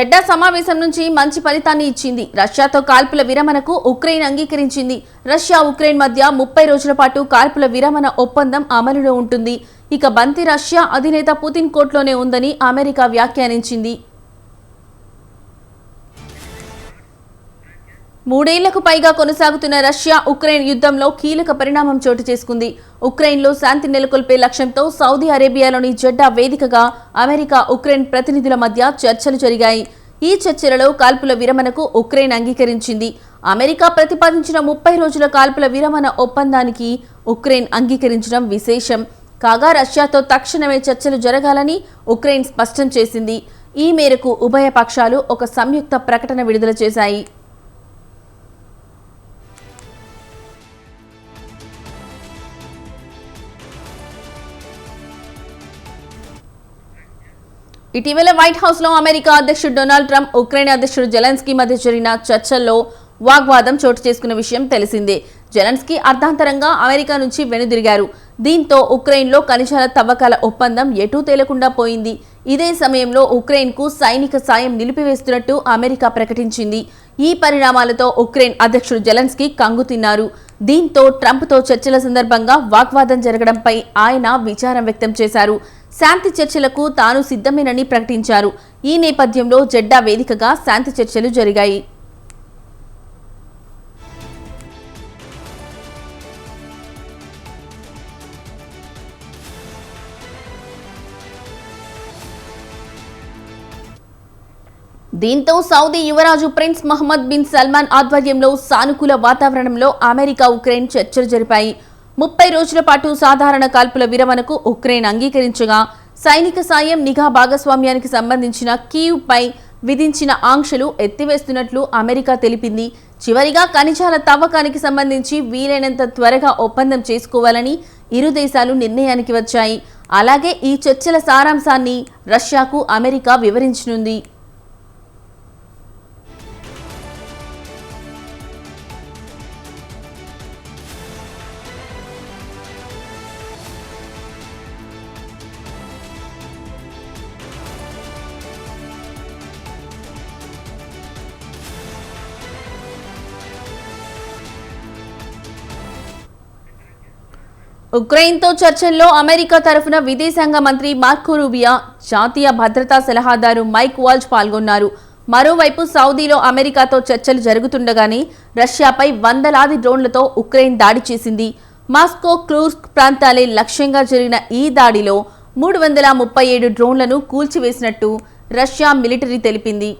రెడ్డా సమావేశం నుంచి మంచి ఫలితాన్ని ఇచ్చింది. రష్యాతో కాల్పుల విరమణకు ఉక్రెయిన్ అంగీకరించింది. రష్యా ఉక్రెయిన్ మధ్య ముప్పై రోజుల పాటు కాల్పుల విరమణ ఒప్పందం అమలులో ఉంటుంది. ఇక బంతి రష్యా అధినేత పుతిన్ కోర్టులోనే ఉందని అమెరికా వ్యాఖ్యానించింది. మూడేళ్ళకు పైగా కొనసాగుతున్న రష్యా ఉక్రెయిన్ యుద్ధంలో కీలక పరిణామం చోటు చేసుకుంది. ఉక్రెయిన్లో శాంతి నెలకొల్పే లక్ష్యంతో సౌదీ అరేబియాలోని జెడ్డా వేదికగా అమెరికా ఉక్రెయిన్ ప్రతినిధుల మధ్య చర్చలు జరిగాయి. ఈ చర్చలలో కాల్పుల విరమణకు ఉక్రెయిన్ అంగీకరించింది. అమెరికా ప్రతిపాదించిన ముప్పై రోజుల కాల్పుల విరమణ ఒప్పందానికి ఉక్రెయిన్ అంగీకరించడం విశేషం. కాగా రష్యాతో తక్షణమే చర్చలు జరగాలని ఉక్రెయిన్ స్పష్టం చేసింది. ఈ మేరకు ఉభయ పక్షాలు ఒక సంయుక్త ప్రకటన విడుదల చేశాయి. ఇటీవల వైట్ హౌస్లో అమెరికా అధ్యక్షుడు డొనాల్డ్ ట్రంప్ ఉక్రెయిన్ అధ్యక్షుడు జెలెన్స్కీ మధ్య జరిగిన చర్చల్లో వాగ్వాదం చోటు చేసుకున్న విషయం తెలిసిందే. జెలెన్స్కీ అర్థాంతరంగా అమెరికా నుంచి వెనుదిరిగారు. దీంతో ఉక్రెయిన్లో ఖనిజాల తవ్వకాల ఒప్పందం ఎటూ తేలకుండా పోయింది. ఇదే సమయంలో ఉక్రెయిన్కు సైనిక సాయం నిలిపివేస్తున్నట్టు అమెరికా ప్రకటించింది. ఈ పరిణామాలతో ఉక్రెయిన్ అధ్యక్షుడు జెలెన్స్కీ కంగు తిన్నారు దీంతో ట్రంప్తో చర్చల సందర్భంగా వాగ్వాదం జరగడంపై ఆయన విచారం వ్యక్తం చేశారు. శాంతి చర్చలకు తాను సిద్ధమేనని ప్రకటించారు. ఈ నేపథ్యంలో జెడ్డా వేదికగా శాంతి చర్చలు జరిగాయి. దీంతో సౌదీ యువరాజు ప్రిన్స్ మహమ్మద్ బిన్ సల్మాన్ ఆధ్వర్యంలో సానుకూల వాతావరణంలో అమెరికా ఉక్రెయిన్ చర్చలు జరిపాయి. ముప్పై రోజుల పాటు సాధారణ కాల్పుల విరమణకు ఉక్రెయిన్ అంగీకరించగా సైనిక సాయం నిఘా భాగస్వామ్యానికి సంబంధించిన కీవ్పై విధించిన ఆంక్షలు ఎత్తివేస్తున్నట్లు అమెరికా తెలిపింది. చివరిగా ఖనిజాల తవ్వకానికి సంబంధించి వీలైనంత త్వరగా ఒప్పందం చేసుకోవాలని ఇరు దేశాలు నిర్ణయానికి వచ్చాయి. అలాగే ఈ చర్చల సారాంశాన్ని రష్యాకు అమెరికా వివరించనుంది. ఉక్రెయిన్తో చర్చల్లో అమెరికా తరఫున విదేశాంగ మంత్రి మార్కో రూబియా జాతీయ భద్రతా సలహాదారు మైక్ వాల్జ్ పాల్గొన్నారు. మరోవైపు సౌదీలో అమెరికాతో చర్చలు జరుగుతుండగానే రష్యాపై వందలాది డ్రోన్లతో ఉక్రెయిన్ దాడి చేసింది. మాస్కో క్లూర్స్క్ ప్రాంతాలే లక్ష్యంగా జరిగిన ఈ దాడిలో మూడు వందల ముప్పై ఏడు డ్రోన్లను కూల్చివేసినట్టు రష్యా మిలిటరీ తెలిపింది.